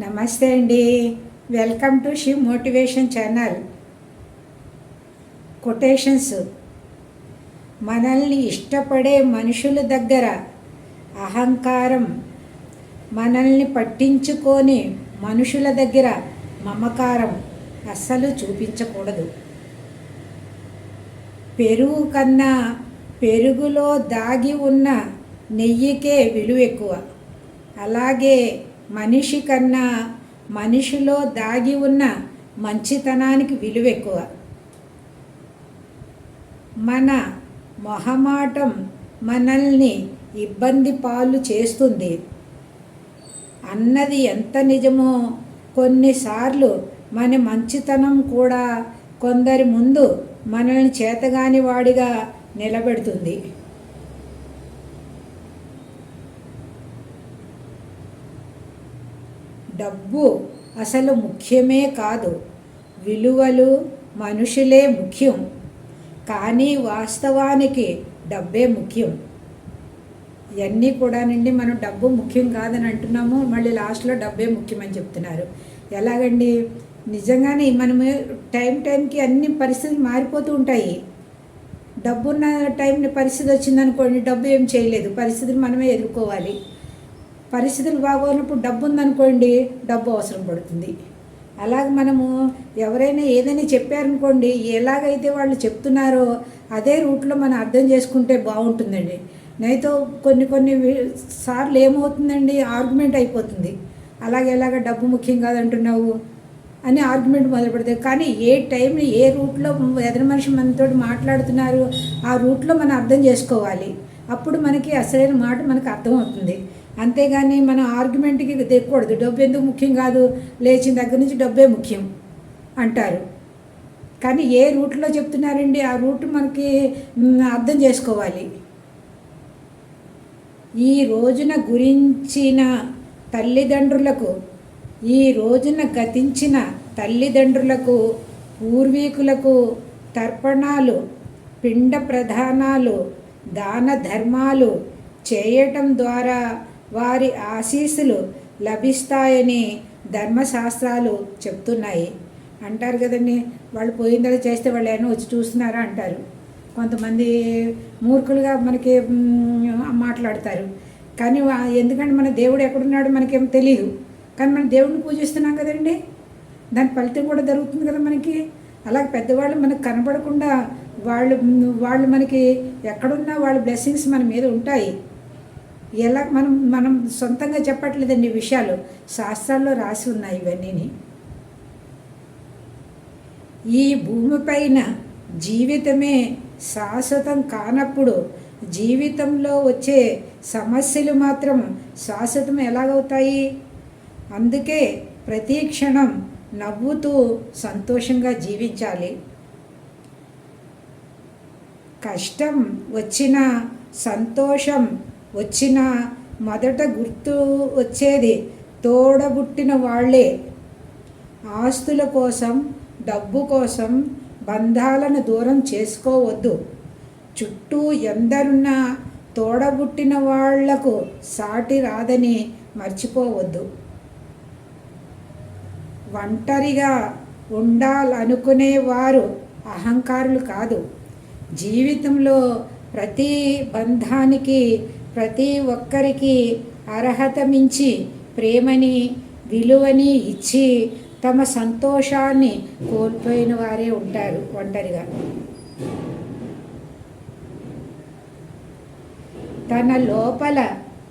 నమస్తే అండి. Welcome to Shiv motivation channel. Quotations. మనల్ని ఇష్టపడే మనుషుల దగ్గర అహంకారం మనల్ని పట్టించుకొని మనుషుల దగ్గర మమకారం అస్సలు చూపించకూడదు. పెరుగు కన్నా పెరుగులో దాగి ఉన్న నెయ్యికే విలువ ఎక్కువ. అలాగే మనిషి కన్నా మనిషిలో దాగి ఉన్న మంచితనానికి విలువ ఎక్కువ మన మొహమాటం మనల్ని ఇబ్బంది పాలు చేస్తుంది. అన్నది ఎంత నిజమో కొన్నిసార్లు మన మంచితనం కూడా కొందరి ముందు మనల్ని చేతగాని వాడిగా నిలబెడుతుంది. డబ్బు అసలు ముఖ్యమే కాదు. విలువలు మనుషులే ముఖ్యం. కానీ వాస్తవానికి డబ్బే ముఖ్యం. ఇవన్నీ కూడా నుండి మనం డబ్బు ముఖ్యం కాదని అంటున్నాము. మళ్ళీ లాస్ట్లో డబ్బే ముఖ్యమని చెప్తున్నారు. ఎలాగండి? నిజంగానే మనము టైం టైంకి అన్ని పరిస్థితులు మారిపోతూ ఉంటాయి. డబ్బున్న టైంని పరిస్థితి వచ్చిందనుకోండి డబ్బు ఏం చేయలేదు. పరిస్థితిని మనమే ఎదుర్కోవాలి. పరిస్థితులు బాగోనప్పుడు డబ్బు ఉందనుకోండి డబ్బు అవసరం పడుతుంది. అలాగ మనము ఎవరైనా ఏదైనా చెప్పారనుకోండి ఎలాగైతే వాళ్ళు చెప్తున్నారో అదే రూట్లో మనం అర్థం చేసుకుంటే బాగుంటుందండి. నైతో కొన్ని కొన్ని సార్లు ఏమవుతుందండి ఆర్గ్యుమెంట్ అయిపోతుంది. అలాగే ఎలాగ డబ్బు ముఖ్యం కాదంటున్నావు అని ఆర్గ్యుమెంట్ మొదలు పెడతాయి కానీ ఏ టైం ఏ రూట్లో ఎదురు మనిషి మనతో మాట్లాడుతున్నారు ఆ రూట్లో మనం అర్థం చేసుకోవాలి. అప్పుడు మనకి అసలైన మాట మనకు అర్థమవుతుంది. అంతేగాని మనం ఆర్గ్యుమెంట్కి తెక్కకూడదు డబ్బు ఎందుకు ముఖ్యం కాదు? లేచిన దగ్గర నుంచి డబ్బే ముఖ్యం అంటారు. కానీ ఏ రూట్లో చెప్తున్నారండి? ఆ రూట్ మనకి అర్థం చేసుకోవాలి. ఈ రోజున గురించిన తల్లిదండ్రులకు ఈ రోజున గతించిన తల్లిదండ్రులకు పూర్వీకులకు తర్పణాలు పిండ ప్రధానాలు దాన ధర్మాలు చేయటం ద్వారా వారి ఆశీస్సులు లభిస్తాయని ధర్మశాస్త్రాలు చెప్తున్నాయి. అంటారు కదండి వాళ్ళు పోయిన తర్వాత చేస్తే వాళ్ళు ఏమైనా వచ్చి చూస్తున్నారా అంటారు. కొంతమంది మూర్ఖులుగా మనకి మాట్లాడతారు. కానీ ఎందుకంటే మన దేవుడు ఎక్కడున్నాడో మనకేం తెలియదు కానీ మనం దేవుడిని పూజిస్తున్నాం కదండి. దాని ఫలితం కూడా జరుగుతుంది కదా మనకి. అలాగే పెద్దవాళ్ళు మనకు కనపడకుండా వాళ్ళు వాళ్ళు మనకి ఎక్కడున్నా వాళ్ళ బ్లెస్సింగ్స్ మన మీద ఉంటాయి. ఎలా మనం మనం సొంతంగా చెప్పట్లేదండి విషయాలు. శాస్త్రాల్లో రాసి ఉన్నాయి ఇవన్నీ ఈ భూమిపైన జీవితమే శాశ్వతం కానప్పుడు జీవితంలో వచ్చే సమస్యలు మాత్రం శాశ్వతం ఎలాగవుతాయి? అందుకే ప్రతి క్షణం నవ్వుతూ సంతోషంగా జీవించాలి. కష్టం వచ్చిన సంతోషం వచ్చిన మొదట గుర్తు వచ్చేది తోడబుట్టిన వాళ్ళే. ఆస్తుల కోసం డబ్బు కోసం బంధాలను దూరం చేసుకోవద్దు. చుట్టూ ఎందరున్నా తోడబుట్టిన వాళ్ళకు సాటి రాదని మర్చిపోవద్దు. ఒంటరిగా ఉండాలనుకునేవారు అహంకారులు కాదు. జీవితంలో ప్రతి బంధానికి ప్రతి ఒక్కరికి అర్హత మించి ప్రేమని విలువని ఇచ్చి తమ సంతోషాన్ని కోల్పోయిన వారే ఉంటారు ఒంటరిగా. తన లోపల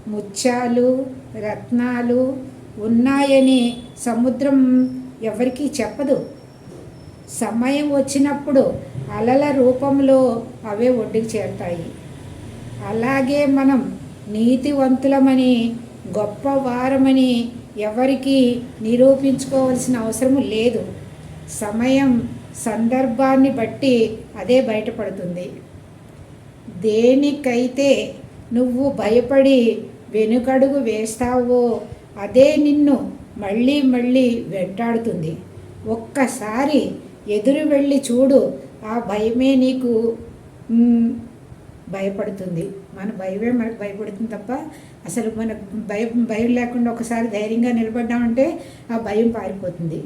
ముత్యాలు రత్నాలు ఉన్నాయని సముద్రం ఎవరికీ చెప్పదు. సమయం వచ్చినప్పుడు అలల రూపంలో అవే ఒడ్డుకు చేరుతాయి. అలాగే మనం నీతివంతులమని గొప్ప వారమని ఎవరికి నిరూపించుకోవాల్సిన అవసరం లేదు. సమయం సందర్భాన్ని బట్టి అదే బయటపడుతుంది. దేనికైతే నువ్వు భయపడి వెనుకడుగు వేస్తావో అదే నిన్ను మళ్ళీ మళ్ళీ వెంటాడుతుంది. ఒక్కసారి ఎదురు వెళ్ళి చూడు ఆ భయమే నీకు భయపడుతుంది. మన భయమే మనకు భయపడుతుంది తప్ప అసలు మనకు భయం భయం లేకుండా ఒకసారి ధైర్యంగా నిలబడ్డామంటే ఆ భయం పారిపోతుంది.